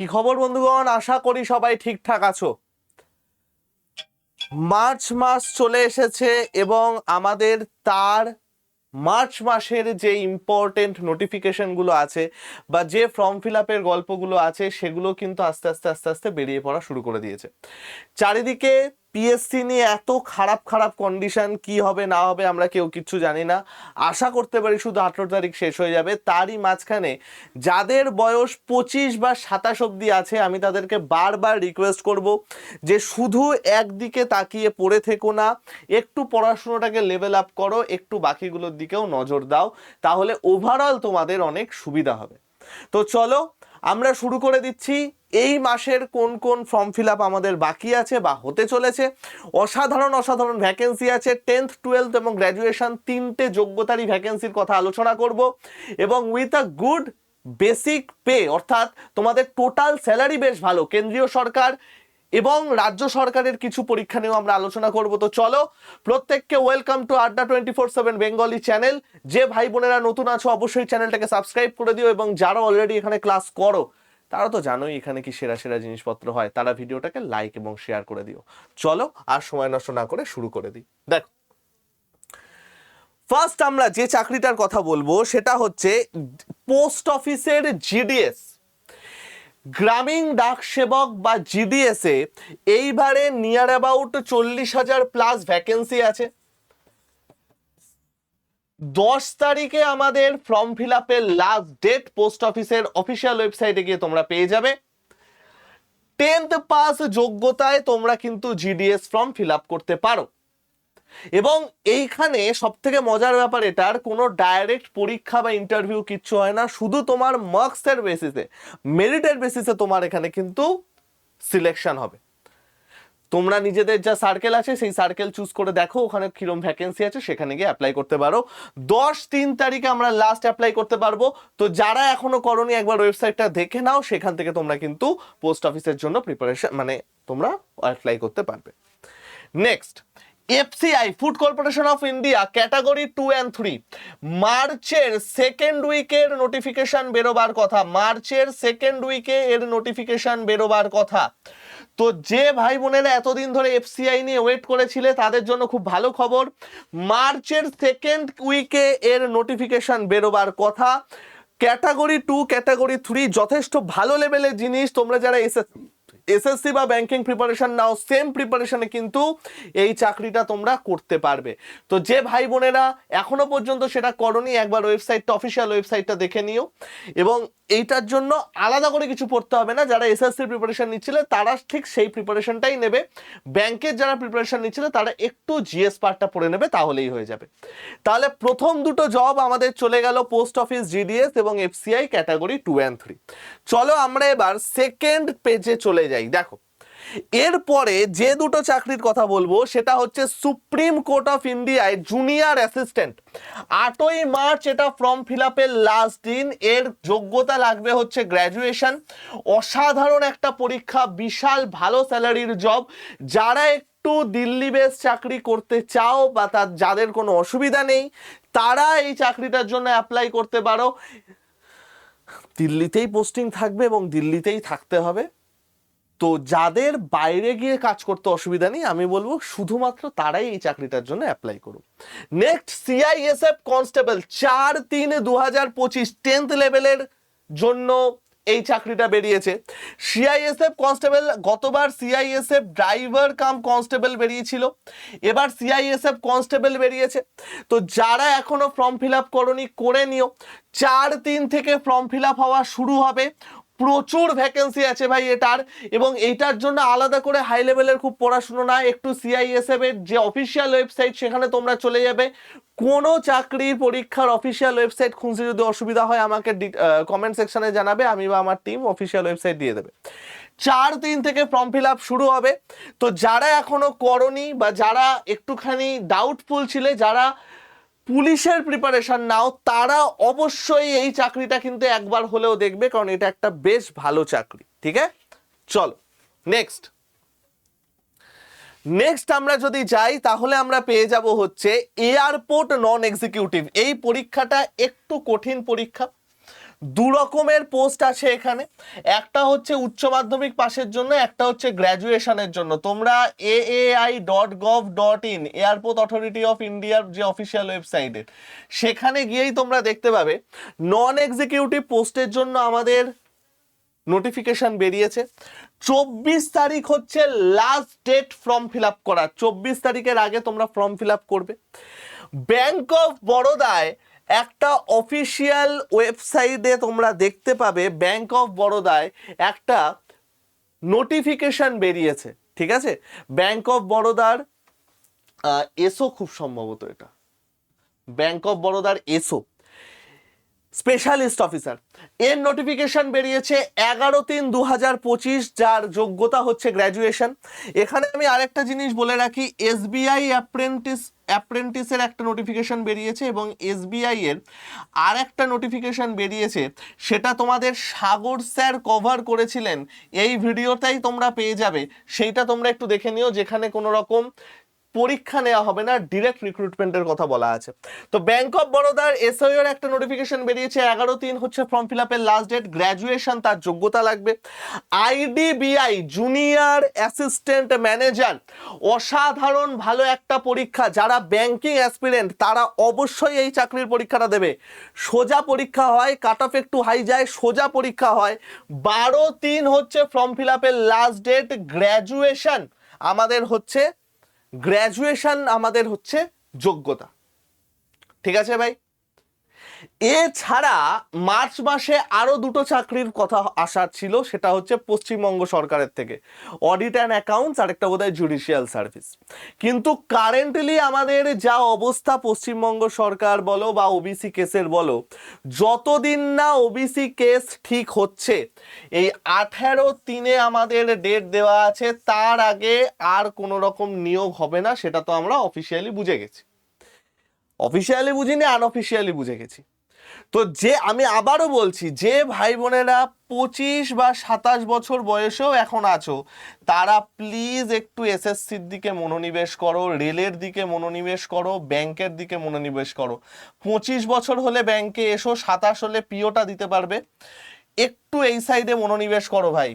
কি খবর, বন্ধুগণ? আশা করি সবাই ঠিকঠাক আছো। মার্চ মাস চলে এসেছে এবং আমাদের তার মার্চ মাসের যে ইম্পর্টেন্ট নোটিফিকেশনগুলো আছে বা যে ফর্ম ফিল আপের গল্পগুলো আছে, সেগুলো কিন্তু আস্তে আস্তে আস্তে আস্তে বেরিয়ে পড়া শুরু করে দিয়েছে। চারিদিকে পিএসসি নিয়ে এত খারাপ খারাপ কন্ডিশন কি হবে, না হবে আমরা কেউ কিচ্ছু জানি না। আশা করতে পারি শুধু আঠেরো তারিখ শেষ হয়ে যাবে। তারই মাঝখানে যাদের বয়স পঁচিশ বা সাতাশ অব্দি আছে, আমি তাদেরকে বারবার রিকোয়েস্ট করব যে শুধু একদিকে তাকিয়ে পড়ে থেকো না, একটু পড়াশুনোটাকে লেভেল আপ করো, একটু বাকিগুলোর দিকেও নজর দাও, তাহলে ওভারঅল তোমাদের অনেক সুবিধা হবে। তো চলো আমরা শুরু করে দিচ্ছি, এই মাসের কোন কোন ফর্ম ফিল আপ আমাদের বাকি আছে বা হতে চলেছে? অসাধারণ অসাধারণ ভ্যাকেন্সি আছে। টেন্থ টুয়েলথ এবং গ্র্যাজুয়েশন তিনটে যোগ্যতারই ভ্যাকেন্সির কথা আলোচনা করব এবং with a good basic pay অর্থাৎ তোমাদের টোটাল স্যালারি বেশ ভালো। কেন্দ্রীয় সরকার এবং রাজ্য সরকারের কিছু পরীক্ষা নিয়েও আমরা আলোচনা করব। তো চলো, প্রত্যেককে welcome to Adda twenty four seven Bengali channel যে ভাই বোনেরা নতুন আছো, অবশ্যই চ্যানেলটাকে সাবস্ক্রাইব করে দিও এবং যারা অলরেডি এখানে ক্লাস করো, তারা তো জানোই এখানে কি সেরা সেরা জিনিসপত্র হয়, তারা ভিডিওটাকে লাইক এবং শেয়ার করে দিও। চলো, আর সময় নষ্ট না করে শুরু করে দিই। দেখো ফার্স্ট আমরা যে চাকরিটার কথা বলব, সেটা হচ্ছে পোস্ট অফিসের জিডিএস গ্রামীণ ডাক সেবক বা জিডিএস এইবারে নিয়ার অ্যাবাউট চল্লিশ হাজার প্লাস ভ্যাকেন্সি আছে। দশ তারিখে আমাদের ফর্ম ফিল আপের লাস্ট ডেট পোস্ট অফিসের অফিসিয়াল ওয়েবসাইটে গিয়ে তোমরা পেয়ে যাবে। টেন্থ পাস যোগ্যতায় তোমরা কিন্তু জিডিএস ফর্ম ফিল আপ করতে পারো। এবং এইখানে সব থেকে মজার ব্যাপার এটার, কোনো ডাইরেক্ট পরীক্ষা বা ইন্টারভিউ কিচ্ছু হয় না, শুধু তোমার মার্কসের বেসিসে মেরিটের বেসিসে তোমার এখানে কিন্তু সিলেকশন হবে। তোমরা নিজেদের যা সার্কেল আছে, সেই সার্কেল চুজ করে দেখো, ওখানে কিরম ভ্যাকেন্সি আছে, সেখানে গিয়ে অ্যাপ্লাই করতে পারো। দশ তিন তারিখে আমরা লাস্ট অ্যাপ্লাই করতে পারব। তো যারা এখনও করনি, একবার ওয়েবসাইটটা দেখে নাও, সেখান থেকে তোমরা কিন্তু পোস্ট অফিসের জন্য প্রিপারেশন মানে তোমরা অ্যাপ্লাই করতে পারবে। Next FCI food corporation of India category two and three মার্চের সেকেন্ড উইকের নোটিফিকেশান বেরোবার কথা। মার্চের সেকেন্ড উইকে এর নোটিফিকেশান বেরোবার কথা। তো যে ভাই বোনেরা এতদিন ধরে এফসিআই নিয়ে ওয়েট করেছিলে, তাদের জন্য খুব ভালো খবর। মার্চের সেকেন্ড উইকে এর নোটিফিকেশান বেরোবার কথা। ক্যাটাগরি টু ক্যাটাগরি থ্রি যথেষ্ট ভালো লেভেলের জিনিস। তোমরা যারা এসে এসএসসি বা ব্যাংকিং প্রিপারেশন নাও সেম প্রিপারেশনে কিন্তু এই চাকরিটা তোমরা করতে পারবে। তো যে ভাই বোনেরা এখনও পর্যন্ত সেটা করনি, একবার ওয়েবসাইটটা অফিসিয়াল ওয়েবসাইটটা দেখে নিও। এবং এইটার জন্য আলাদা করে কিছু পড়তে হবে না, যারা এসএসসি প্রিপারেশন নিচ্ছিলে তারা ঠিক সেই প্রিপারেশনটাই নেবে। ব্যাংকের যারা প্রিপারেশন নিচ্ছিল তারা একটু জিএস পার্টটা পড়ে নেবে, তাহলেই হয়ে যাবে। তাহলে প্রথম দুটো জব আমাদের চলে গেল পোস্ট অফিস জিডিএস এবং FCI category two and three চলো আমরা এবার সেকেন্ড পেজে চলে যাই। দেখো, এরপরে যে দুটো চাকরির কথা বলব, সেটা হচ্ছে সুপ্রিম কোর্ট অফ ইন্ডিয়ায় জুনিয়র অ্যাসিস্ট্যান্ট। আটই মার্চ এটা ফর্ম ফিল আপের লাস্ট দিন, এর যোগ্যতা লাগবে হচ্ছে গ্র্যাজুয়েশন অসাধারণ একটা পরীক্ষা, বিশাল ভালো স্যালারির জব যারা একটু দিল্লি বেস চাকরি করতে চাও বা তার যাদের কোনো অসুবিধা নেই, তারা এই চাকরিটার জন্য অ্যাপ্লাই করতে পারো। দিল্লিতেই পোস্টিং থাকবে এবং দিল্লিতেই থাকতে হবে। তো যাদের বাইরে গিয়ে কাজ করতে অসুবিধা নেই, আমি বলব শুধুমাত্র তারাই এই চাকরিটার জন্য অ্যাপ্লাই করুন নেক্সট সিআইএসএফ কনস্টেবল চার তিন দু হাজার পঁচিশ টেন্থ লেভেলের জন্য এই চাকরিটা বেরিয়েছে। সিআইএসএফ কনস্টেবল গতবার সিআইএসএফ ড্রাইভার কাম কনস্টেবল বেরিয়েছিল। এবার সিআইএসএফ কনস্টেবল বেরিয়েছে। তো যারা এখনও ফর্ম ফিল আপ করনি, করে নিও। চার তিন থেকে ফর্ম ফিল আপ হওয়া শুরু হবে। প্রচুর ভ্যাকেন্সি আছে ভাই এটার এবং এইটার জন্য আলাদা করে হাই লেভেলের খুব পড়াশুনো না, একটু সিআইএসএফ এর যে অফিসিয়াল ওয়েবসাইট সেখানে তোমরা চলে যাবে। কোনো চাকরির পরীক্ষার অফিসিয়াল ওয়েবসাইট খুঁজতে যদি অসুবিধা হয় আমাকে কমেন্ট সেকশনে জানাবে, আমি বা আমার টিম অফিসিয়াল ওয়েবসাইট দিয়ে দেবে। চার দিন থেকে ফর্ম ফিল আপ শুরু হবে। তো যারা এখনও করনি বা যারা একটুখানি ডাউটফুল ছিলে, যারা পুলিশের প্রিপারেশন নাও, তারা অবশ্যই এই চাকরিটা কিন্তু একবার হলেও দেখবে, কারণ এটা একটা বেশ ভালো চাকরি, ঠিক আছে? চলো নেক্সট নেক্সট আমরা যদি যাই, তাহলে আমরা পেয়ে যাব হচ্ছে এয়ারপোর্ট নন এক্সিকিউটিভ এই পরীক্ষাটা একটু কঠিন পরীক্ষা দু রকমের পোস্ট আছে এখানে। একটা হচ্ছে উচ্চ মাধ্যমিক পাশের জন্য, একটা হচ্ছে গ্র্যাজুয়েশনের জন্য। তোমরা AAI dot gov dot in airport authority of ইন্ডিয়ার যে অফিসিয়াল ওয়েবসাইটে সেখানে গিয়েই তোমরা দেখতে পাবে নন এক্সিকিউটিভ পোস্টের জন্য আমাদের নোটিফিকেশন বেরিয়েছে। চব্বিশ তারিখ হচ্ছে last date form fill up করা। চব্বিশ তারিখের আগে তোমরা ফর্ম ফিল আপ করবে। ব্যাংক অফ বরোদায় একটা অফিসিয়াল ওয়েবসাইটে তোমরা দেখতে পাবে ব্যাংক অফ বরোদায় একটা নোটিফিকেশান বেরিয়েছে, ঠিক আছে? ব্যাংক অফ বরোদার এসো খুব সম্ভবত এটা। ব্যাংক অফ বরোদার এসো স্পেশালিস্ট অফিসার। এর নোটিফিকেশন বেরিয়েছে এগারো তিন দু হাজার পঁচিশ, যার যোগ্যতা হচ্ছে গ্র্যাজুয়েশন এখানে আমি আরেকটা জিনিস বলে রাখি এসবিআই অ্যাপ্রেন্টিস অ্যাপ্রেন্টিসের একটা নোটিফিকেশন বেরিয়েছে এবং এসবিআই এর আর একটা নোটিফিকেশন বেরিয়েছে, সেটা তোমাদের সাগর স্যার কভার করেছিলেন। এই ভিডিওটাই তোমরা পেয়ে যাবে, সেইটা তোমরা একটু দেখে নিও, যেখানে কোনো রকম পরীক্ষা নেওয়া হবে না ডিরেক্ট রিক্রুটমেন্টের কথা বলা আছে। তো ব্যাংক অফ বরোদার এসআই এর একটা নোটিফিকেশন বেরিয়েছে, এগারো তিন হচ্ছে ফর্ম ফিল আপের লাস্ট ডেট গ্র্যাজুয়েশন তার যোগ্যতা লাগবে। আইডিবিআই জুনিয়র অ্যাসিস্ট্যান্ট ম্যানেজার অসাধারণ ভালো একটা পরীক্ষা, যারা ব্যাংকিং অ্যাসপিরেন্ট তারা অবশ্যই এই চাকরির পরীক্ষাটা দেবে। সোজা পরীক্ষা হয় কাট অফ একটু হাই যায়, সোজা পরীক্ষা হয়। বারো তিন হচ্ছে ফর্ম ফিল আপের লাস্ট ডেট গ্র্যাজুয়েশন আমাদের হচ্ছে গ্র্যাজুয়েশন আমাদের হচ্ছে যোগ্যতা। ঠিক আছে ভাই? এছাড়া মার্চ মাসে আরও দুটো চাকরির কথা আসার ছিল, সেটা হচ্ছে পশ্চিমবঙ্গ সরকারের থেকে। অডিট অ্যান্ড অ্যাকাউন্টস আর একটা বোধহয় জুডিশিয়াল সার্ভিস কিন্তু কারেন্টলি আমাদের যা অবস্থা পশ্চিমবঙ্গ সরকার বলো বা ওবিসি কেসের বলো, যতদিন না ওবিসি কেস ঠিক হচ্ছে, এই আঠেরো তিনে আমাদের ডেট দেওয়া আছে, তার আগে আর কোনো রকম নিয়োগ হবে না, সেটা তো আমরা অফিসিয়ালি বুঝে গেছি। অফিসিয়ালি বুঝিনি আনঅফিসিয়ালি বুঝে গেছি। তো যে আমি আবারও বলছি, যে ভাই বোনেরা পঁচিশ বা সাতাশ বছর বয়সেও এখন আছো, তারা প্লিজ একটু এসএসসির দিকে মনোনিবেশ করো, রেলের দিকে মনোনিবেশ করো ব্যাংকের দিকে মনোনিবেশ করো। পঁচিশ বছর হলে ব্যাংকে এসো, সাতাশ হলে পিওটা দিতে পারবে। একটু এই সাইডে মনোনিবেশ করো ভাই।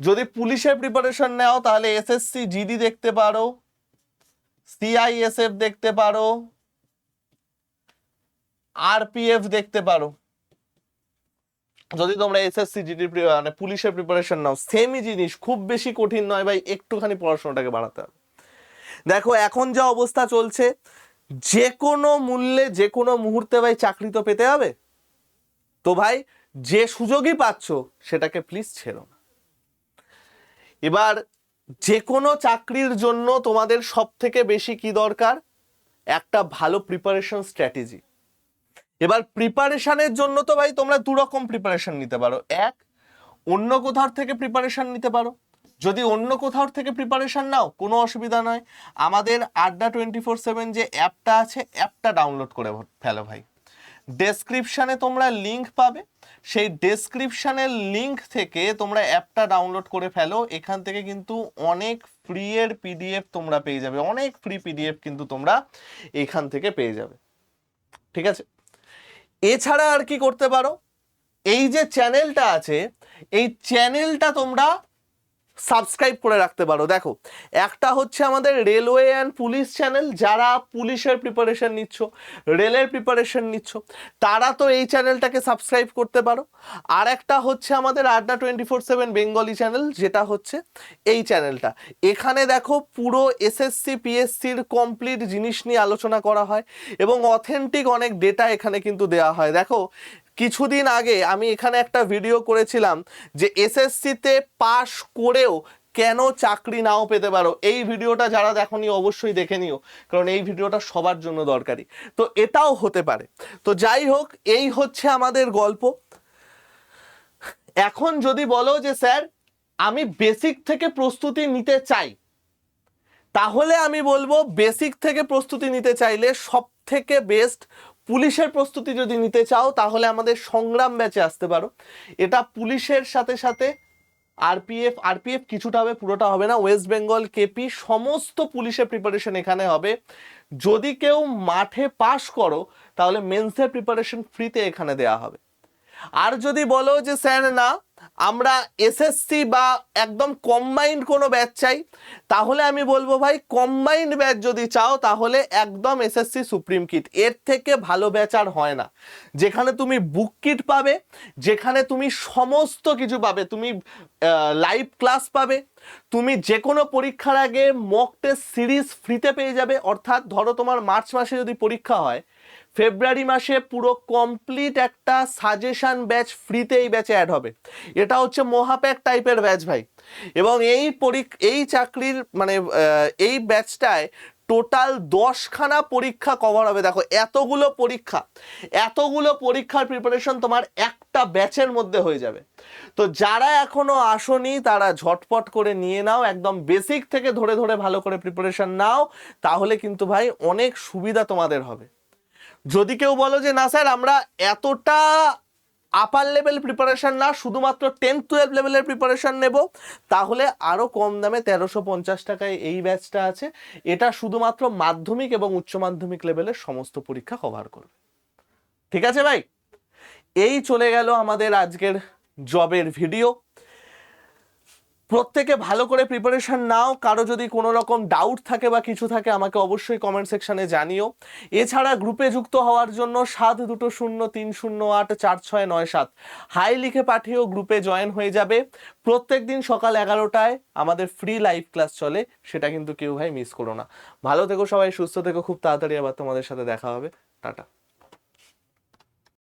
যদি পুলিশের প্রিপারেশন নাও, তাহলে এসএসসি জিডি দেখতে পারো সিআইএসএফ দেখতে পারো আরপিএফ দেখতে পারো। যদি তোমরা এসএসসি জিডি মানে পুলিশের প্রিপারেশন নাও সেমই জিনিস, খুব বেশি কঠিন নয় ভাই, একটুখানি পড়াশোনাটাকে বাড়াতে হবে। দেখো, এখন যা অবস্থা চলছে যে কোনো মূল্যে যে কোনো মুহূর্তে ভাই চাকরি তো পেতে হবে। তো ভাই, যে সুযোগই পাচ্ছ, সেটাকে প্লিজ ছেড়ো না। এবার যে কোনো চাকরির জন্য তোমাদের সব থেকে বেশি কি দরকার? একটা ভালো প্রিপারেশন স্ট্র্যাটেজি এবার প্রিপারেশনের জন্য তো ভাই তোমরা দু রকম প্রিপারেশন নিতে পারো। এক, অন্য কোথাও থেকে প্রিপারেশন নিতে পারো। যদি অন্য কোথাও থেকে প্রিপারেশন নাও, কোনো অসুবিধা নয়। আমাদের আড্ডা টোয়েন্টি ফোর সেভেন যে অ্যাপটা আছে, অ্যাপটা ডাউনলোড করে ফেলো ভাই। ডেসক্রিপশানে তোমরা লিংক পাবে। সেই ডেসক্রিপশানের লিংক থেকে তোমরা অ্যাপটা ডাউনলোড করে ফেলো। এখান থেকে কিন্তু অনেক ফ্রি এর পিডিএফ তোমরা পেয়ে যাবে। অনেক ফ্রি পিডিএফ কিন্তু তোমরা এখান থেকে পেয়ে যাবে। ঠিক আছে? এছাড়া আর কি করতে পারো? এই যে চ্যানেলটা আছে এই চ্যানেলটা তোমরা সাবস্ক্রাইব করে রাখতে পারো। দেখো, একটা হচ্ছে আমাদের রেলওয়ে অ্যান্ড পুলিশ চ্যানেল যারা পুলিশের প্রিপারেশন নিচ্ছ রেলের প্রিপারেশন নিচ্ছ, তারা তো এই চ্যানেলটাকে সাবস্ক্রাইব করতে পারো। আর একটা হচ্ছে আমাদের Adda twenty four seven Bengali channel যেটা হচ্ছে এই চ্যানেলটা এখানে দেখো পুরো এসএসসি পিএসসির কমপ্লিট জিনিস নিয়ে আলোচনা করা হয় এবং অথেন্টিক অনেক ডেটা এখানে কিন্তু দেওয়া হয়। দেখো কিছুদিন আগে আমি এখানে একটা ভিডিও করেছিলাম যে এসএসসিতে পাশ করেও কেন চাকরি নাও পেতে পারো। এই ভিডিওটা যারা দেখনি অবশ্যই দেখে নিও, কারণ এই ভিডিওটা সবার জন্য দরকারি। তো এটাও হতে পারে। তো যাই হোক, এই হচ্ছে আমাদের গল্প। এখন যদি বলো যে, স্যার, আমি বেসিক থেকে প্রস্তুতি নিতে চাই। তাহলে আমি বলব বেসিক থেকে প্রস্তুতি নিতে চাইলে সব থেকে বেস্ট পুলিশের প্রস্তুতি যদি নিতে চাও, তাহলে আমাদের সংগ্রাম ব্যাচে আসতে পারো। এটা পুলিশের সাথে সাথে আরপিএফ আরপিএফ কিছুটা হবে, পুরোটা হবে না। ওয়েস্ট বেঙ্গল, কেপি, সমস্ত পুলিশের প্রিপারেশন এখানে হবে। যদি কেউ মাঠে পাশ করো, তাহলে মেন্সের প্রিপারেশন ফ্রিতে এখানে দেয়া হবে। আর যদি বলো যে স্যার না, আমরা এসএসসি বা একদম কম্বাইন্ড কোনো ব্যাচ চাই, তাহলে আমি বলব ভাই কম্বাইন্ড ব্যাচ যদি চাও, তাহলে একদম এসএসসি সুপ্রিম কিট এর থেকে ভালো ব্যাচ আর হয় না। যেখানে তুমি বুক কিট পাবে, যেখানে তুমি সমস্ত কিছু পাবে, তুমি লাইভ ক্লাস পাবে, তুমি যে কোনো পরীক্ষার আগে মক টেস্ট সিরিজ ফ্রিতে পেয়ে যাবে। অর্থাৎ ধরো তোমার মার্চ মাসে যদি পরীক্ষা হয় ফেব্রুয়ারি মাসে পুরো কমপ্লিট একটা সাজেশান ব্যাচ ফ্রিতে এই ব্যাচে অ্যাড হবে। এটা হচ্ছে মহাপ্যাক টাইপের ব্যাচ ভাই। এবং এই পরীক্ষা এই চাকরির মানে এই ব্যাচটায় টোটাল দশখানা পরীক্ষা কভার হবে। দেখো, এতগুলো পরীক্ষা, এতগুলো পরীক্ষার প্রিপারেশন তোমার একটা ব্যাচের মধ্যে হয়ে যাবে। তো যারা এখনও আসনি, তারা ঝটপট করে নিয়ে নাও, একদম বেসিক থেকে ধরে ধরে ভালো করে প্রিপারেশন নাও, তাহলে কিন্তু ভাই অনেক সুবিধা তোমাদের হবে। যদি কেউ বলো যে, না স্যার, আমরা এতটা আপার লেভেল প্রিপারেশান না, শুধুমাত্র টেন্থ টুয়েলভ লেভেলের প্রিপারেশান নেব, তাহলে আরও কম দামে তেরোশো পঞ্চাশ টাকায় এই ব্যাচটা আছে। এটা শুধুমাত্র মাধ্যমিক এবং উচ্চ মাধ্যমিক লেভেলের সমস্ত পরীক্ষা কভার করবে। ঠিক আছে ভাই? এই চলে গেল আমাদের আজকের জবের ভিডিও প্রত্যেকে ভালো করে প্রিপারেশন নাও। কারও যদি কোনো রকম ডাউট থাকে বা কিছু থাকে, আমাকে অবশ্যই কমেন্ট সেকশানে জানিও। এছাড়া গ্রুপে যুক্ত হওয়ার জন্য সাত দুটো শূন্য তিন শূন্য আট চার ছয় নয় সাত। হাই লিখে পাঠিয়েও গ্রুপে জয়েন হয়ে যাবে। প্রত্যেক দিন সকাল এগারোটায় আমাদের ফ্রি লাইভ ক্লাস চলে, সেটা কিন্তু কেউ ভাই মিস করো না। ভালো থেকো সবাই, সুস্থ থেকো, খুব তাড়াতাড়ি আবার তোমাদের সাথে দেখা হবে। টাটা।